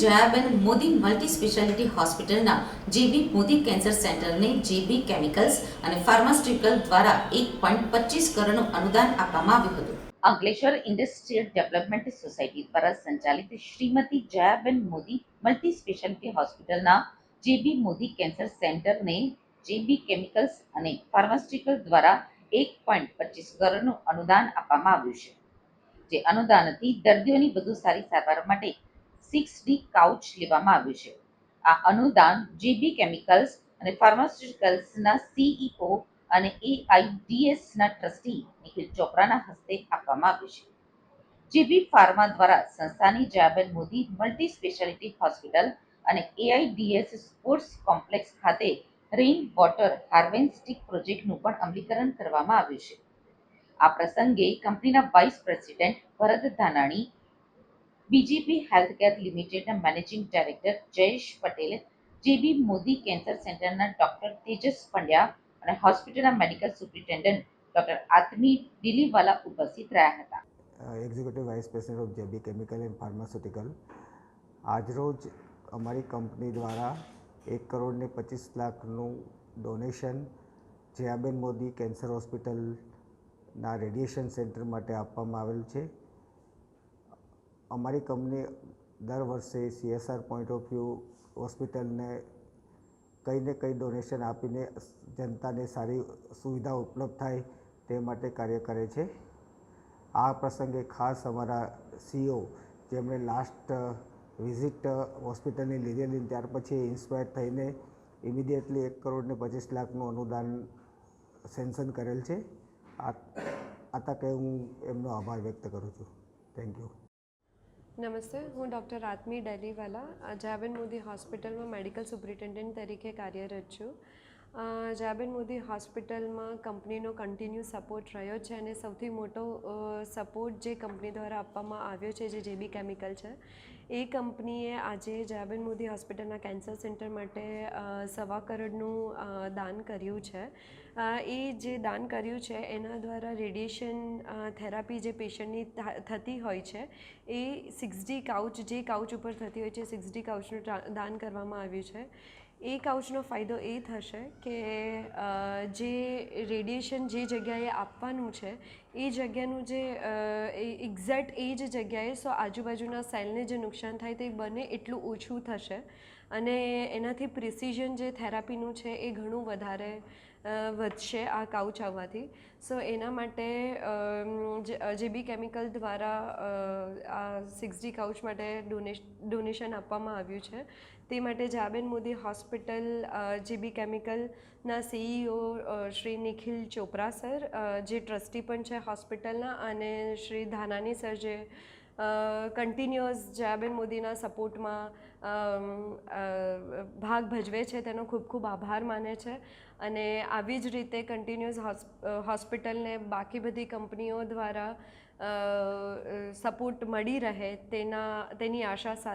Jayaben Modi multi speciality હોસ્પિટલના GB Modi cancer સેન્ટરને જેબી chemicals અને ફાર્માસ્યુટિકલ દ્વારા એક પોઈન્ટ પચીસ કરોડનું અનુદાન આપવામાં આવ્યું હતું. અંકલેશ્વર ઇન્ડસ્ટ્રીયલ ડેવલપમેન્ટ સોસાયટી દ્વારા સંચાલિત શ્રીમતી જયાબેન મોદી મલ્ટી સ્પેશિયાલિટી હોસ્પિટલના જેબી મોદી કેન્સર સેન્ટરને જેબી કેમિકલ્સ અને ફાર્માસ્યુટિકલ દ્વારા એક પોઈન્ટ પચીસ કરોડનું અનુદાન આપવામાં આવ્યું છે. જે અનુદાનથી દર્દીઓની વધુ સારી સારવાર માટે સિક્સ ડી કાઉચ લેવામાં આવ્યું છે. આ અનુદાન જીબી કેમિકલ્સ અને ફાર્માસ્યુટિકલ્સના સીઈઓ અને એઆઈડીએસના ટ્રસ્ટી નિખિલ ચોપરાના હસ્તે આપવામાં આવ્યું છે. જીબી ફાર્મા દ્વારા સંસ્થાની Jayaben Modi multi speciality hospital અને એઆઈડીએસ સ્પોર્ટ્સ કોમ્પ્લેક્સ ખાતે રેઇન વોટર હાર્વેસ્ટિંગ પ્રોજેક્ટનું પણ અમલીકરણ કરવામાં આવ્યું છે. આ પ્રસંગે કંપનીના vice president Bharat Dhanani BGP healthcare લિમિટેડના managing director Jayesh Patel JB Modi cancer સેન્ટરના ડોક્ટર તેજસ પંડ્યા અને હોસ્પિટલના medical superintendent doctor Atmi Diliwala ઉપસ્થિત રહ્યા હતા. Executive vice president of JB chemical and pharmaceutical આજરોજ અમારી કંપની દ્વારા એક કરોડને પચીસ લાખનું ડોનેશન જયાબેન મોદી કેન્સર હોસ્પિટલના રેડિયેશન સેન્ટર માટે આપવામાં આવેલું છે. અમારી કંપની દર વર્ષે સીએસઆર પોઈન્ટ ઓફ વ્યૂ હોસ્પિટલને કંઈ ને કંઈ ડોનેશન આપીને જનતાને સારી સુવિધા ઉપલબ્ધ થાય તે માટે કાર્ય કરે છે. આ પ્રસંગે ખાસ અમારા સીઓ જેમણે લાસ્ટ વિઝિટ હોસ્પિટલની લીધેલી ત્યાર પછી ઇન્સ્પાયર થઈને ઇમિડિયેટલી એક કરોડને પચીસ લાખનું અનુદાન સેન્શન કરેલ છે. આ આ તકે હું એમનો આભાર વ્યક્ત કરું છું. થેન્ક યુ નમસ્તે હું ડૉક્ટર આત્મી ડેલીવાલા જયાબેન મોદી હોસ્પિટલમાં મેડિકલ સુપ્રિન્ટેન્ડન્ટ તરીકે કાર્યરત છું. અ, જયાબેન મોદી હોસ્પિટલમાં કંપનીનો કન્ટિન્યુ સપોર્ટ રહ્યો છે અને સૌથી મોટો સપોર્ટ જે કંપની દ્વારા આપવામાં આવ્યો છે જે જેબી કેમિકલ છે એ કંપનીએ આજે જાબેન મોદી હોસ્પિટલના કેન્સર સેન્ટર માટે સવા કરોડનું દાન કર્યું છે. એ જે દાન કર્યું છે એના દ્વારા રેડિયેશન થેરાપી જે પેશન્ટની થતી હોય છે એ સિક્સ ડી કાઉચ જે કાઉચ ઉપર થતી હોય છે સિક્સ કાઉચનું દાન કરવામાં આવ્યું છે. એ કાઉચનો ફાયદો એ થશે કે જે રેડિયેશન જે જગ્યાએ આપવાનું છે, એ જગ્યાનું જે એક્ઝેક્ટ એ જ જગ્યાએ સો આજુબાજુના સેલને જે નુકસાન થાય તે બને એટલું ઓછું થશે. અને એનાથી પ્રિસિઝન જે થેરાપીનું છે એ ઘણું વધારે વધશે આ કાઉચ આવવાથી. સો એના માટે જેબી કેમિકલ દ્વારા આ સિક્સ ડી કાઉચ માટે ડોનેશ, ડોનેશન આપવામાં આવ્યું છે, તે માટે જાબેન મોદી હોસ્પિટલ જેબી કેમિકલના સીઈઓ શ્રી નિખિલ ચોપરા સર જે ટ્રસ્ટી પણ છે હોસ્પિટલના અને શ્રી ધાનાની સર જે કન્ટિન્યુઅસ જયાબેન મોદીના સપોર્ટમાં ભાગ ભજવે છે, તેનો ખૂબ ખૂબ આભાર માને છે. અને આવી જ રીતે કન્ટિન્યુઅસ હોસ્પિટલને બાકી બધી કંપનીઓ દ્વારા સપોર્ટ મળી રહે તેના, તેની આશા સાથે